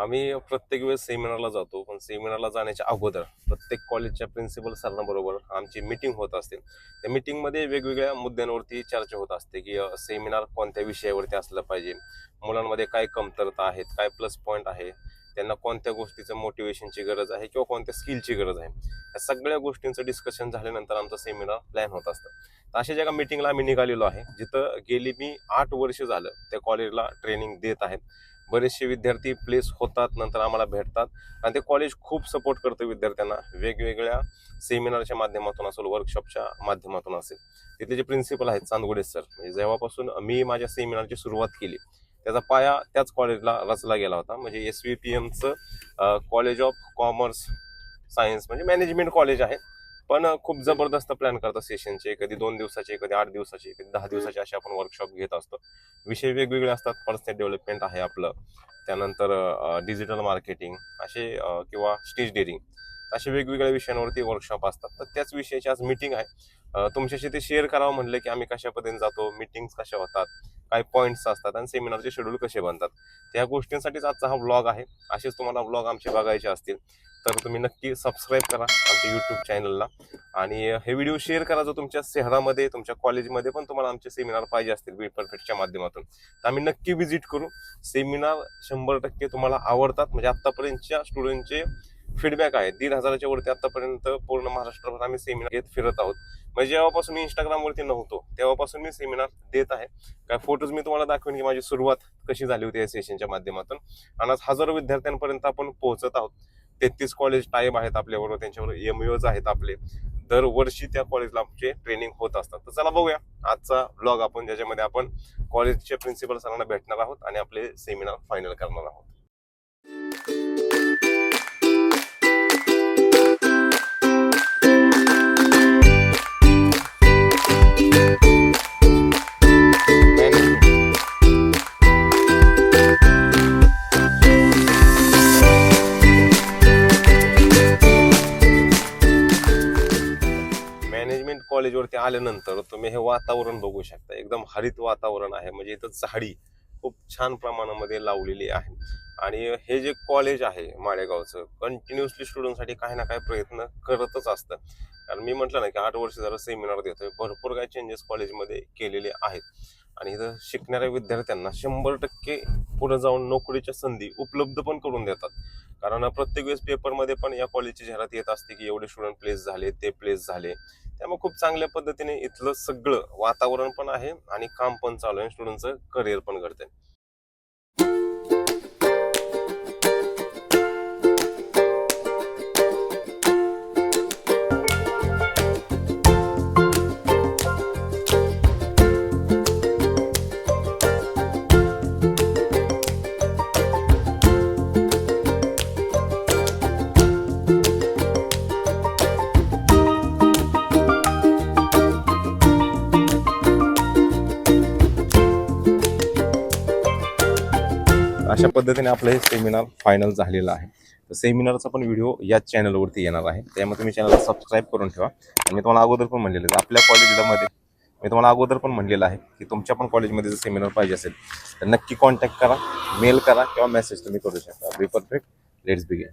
आम्ही प्रत्येक वेळेस सेमिनारला जातो पण सेमिनारला जाण्याच्या अगोदर प्रत्येक कॉलेजच्या प्रिन्सिपल सरांबरोबर आमची मीटिंग होत असते. त्या मीटिंगमध्ये वेगवेगळ्या मुद्द्यांवरती चर्चा होत असते की सेमिनार कोणत्या विषयावरती असलं पाहिजे? मुलांमध्ये काय कमतरता आहेत? काय प्लस पॉईंट आहे? त्यांना कोणत्या गोष्टीचं मोटिवेशनची गरज आहे? किंवा कोणत्या स्किलची गरज आहे? या सगळ्या गोष्टींचं डिस्कशन झाल्यानंतर आमचं सेमिनार प्लॅन होत असतं. तर अशा ज्या मीटिंगला आम्ही निघालेलो आहे जिथं गेली मी आठ वर्ष झालं त्या कॉलेजला ट्रेनिंग देत आहेत. बरेचसे विद्यार्थी प्लेस होतात नंतर आम्हाला भेटतात. आणि ते कॉलेज खूप सपोर्ट करतं विद्यार्थ्यांना. वेगवेगळ्या सेमिनारच्या माध्यमातून असेल वर्कशॉपच्या माध्यमातून असेल. तिथले जे प्रिन्सिपल आहेत चांदगुडे सर म्हणजे जेव्हापासून मी माझ्या सेमिनारची सुरुवात केली त्याचा पाया त्याच कॉलेजला रचला गेला होता. म्हणजे एस व्ही पी एमचं कॉलेज ऑफ कॉमर्स सायन्स म्हणजे मॅनेजमेंट कॉलेज आहे. पण खूप जबरदस्त प्लॅन करतात सेशनचे कधी दोन दिवसाचे कधी आठ दिवसाचे कधी दहा दिवसाचे असे आपण वर्कशॉप घेत असतो. विषय वेगवेगळे असतात. पर्सनल डेव्हलपमेंट आहे आपलं. त्यानंतर डिजिटल मार्केटिंग असे किंवा स्टेज डेअरिंग असे वेगवेगळ्या विषयांवरती वर्कशॉप असतात. तर त्याच विषयाची आज मीटिंग आहे. तुमच्याशी ते शेअर करावं म्हणलं की आम्ही कशा पद्धतीने जातो मीटिंग्स कशा होतात काय पॉईंट्स असतात आणि सेमिनारचे शेड्यूल कसे बनतात. त्या गोष्टींसाठीच आजचा हा ब्लॉग आहे. असेच तुम्हाला ब्लॉग आमचे बघायचे असतील. तर तुम्ही नक्की सबस्क्राईब करा आमच्या यूट्यूब चॅनलला आणि हे व्हिडिओ शेअर करा जो तुमच्या शहरामध्ये तुमच्या कॉलेजमध्ये पण तुम्हाला आमचे सेमिनार पाहिजे असतील बी परफेक्टच्या माध्यमातून. तर आम्ही नक्की व्हिजिट करू. सेमिनार शंभर टक्के तुम्हाला आवडतात. म्हणजे आत्तापर्यंतच्या स्टुडंटचे फीडबॅक आहे दीड हजाराच्या वरती आतापर्यंत पूर्ण महाराष्ट्रभर आम्ही सेमिनार घेत फिरत आहोत. म्हणजे जेव्हापासून मी इंस्टाग्रामवरती नव्हतो तेव्हापासून मी सेमिनार देत आहे. काय फोटोज मी तुम्हाला दाखवेन की माझी सुरुवात कशी झाली होती या सेशनच्या माध्यमातून. आणि आज हजारो विद्यार्थ्यांपर्यंत आपण पोहोचत आहोत. तेहतीस कॉलेज टाईम आहेत आपल्याबरोबर त्यांच्यावर एम यूज आहेत आपले. दरवर्षी त्या कॉलेजला आमचे ट्रेनिंग होत असतात. तर चला बघूया. आजचा ब्लॉग आपण ज्याच्यामध्ये आपण कॉलेजचे प्रिन्सिपल सरांना भेटणार आहोत आणि आपले सेमिनार फायनल करणार आहोत. कॉलेजवरती आल्यानंतर तुम्ही हे वातावरण बघू शकता. एकदम हरित वातावरण आहे. म्हणजे इथं झाडी खूप छान प्रमाणामध्ये लावलेली आहे. आणि हे जे कॉलेज आहे माळेगावचं कंटिन्युअसली स्टुडंटसाठी काही ना काही प्रयत्न करतच असतं. कारण मी म्हटलं ना की आठ वर्ष झालं सेमिनार देतोय. भरपूर काही चेंजेस कॉलेजमध्ये केलेले आहेत. आणि इथं शिकणाऱ्या विद्यार्थ्यांना शंभर टक्के पुढे जाऊन नोकरीच्या संधी उपलब्ध पण करून देतात. कारण प्रत्येक वेळेस पेपरमध्ये पण या कॉलेजची जाहिरात येत असते की एवढे स्टुडंट प्लेस झाले ते प्लेस झाले. त्यामुळे खूप चांगल्या पद्धतीने इथलं सगळं वातावरण पण आहे आणि काम पण चालू आहे. स्टुडंटचं करिअर पण घडतंय. अशा पद्धतीने आपलं हे सेमिनार फायनल झालेलं आहे. तर सेमिनारचा पण व्हिडिओ याच चॅनलवरती येणार आहे. त्यामुळे तुम्ही चॅनलला सबस्क्राईब करून ठेवा. आणि मी तुम्हाला अगोदर पण म्हणलेलं आहे आपल्या कॉलेजमध्ये मी तुम्हाला अगोदर पण म्हणलेलं आहे की तुमच्या पण कॉलेजमध्ये जर सेमिनार पाहिजे असेल तर नक्की कॉन्टॅक्ट करा मेल करा किंवा मेसेज तुम्ही करू शकता. Be perfect let's begin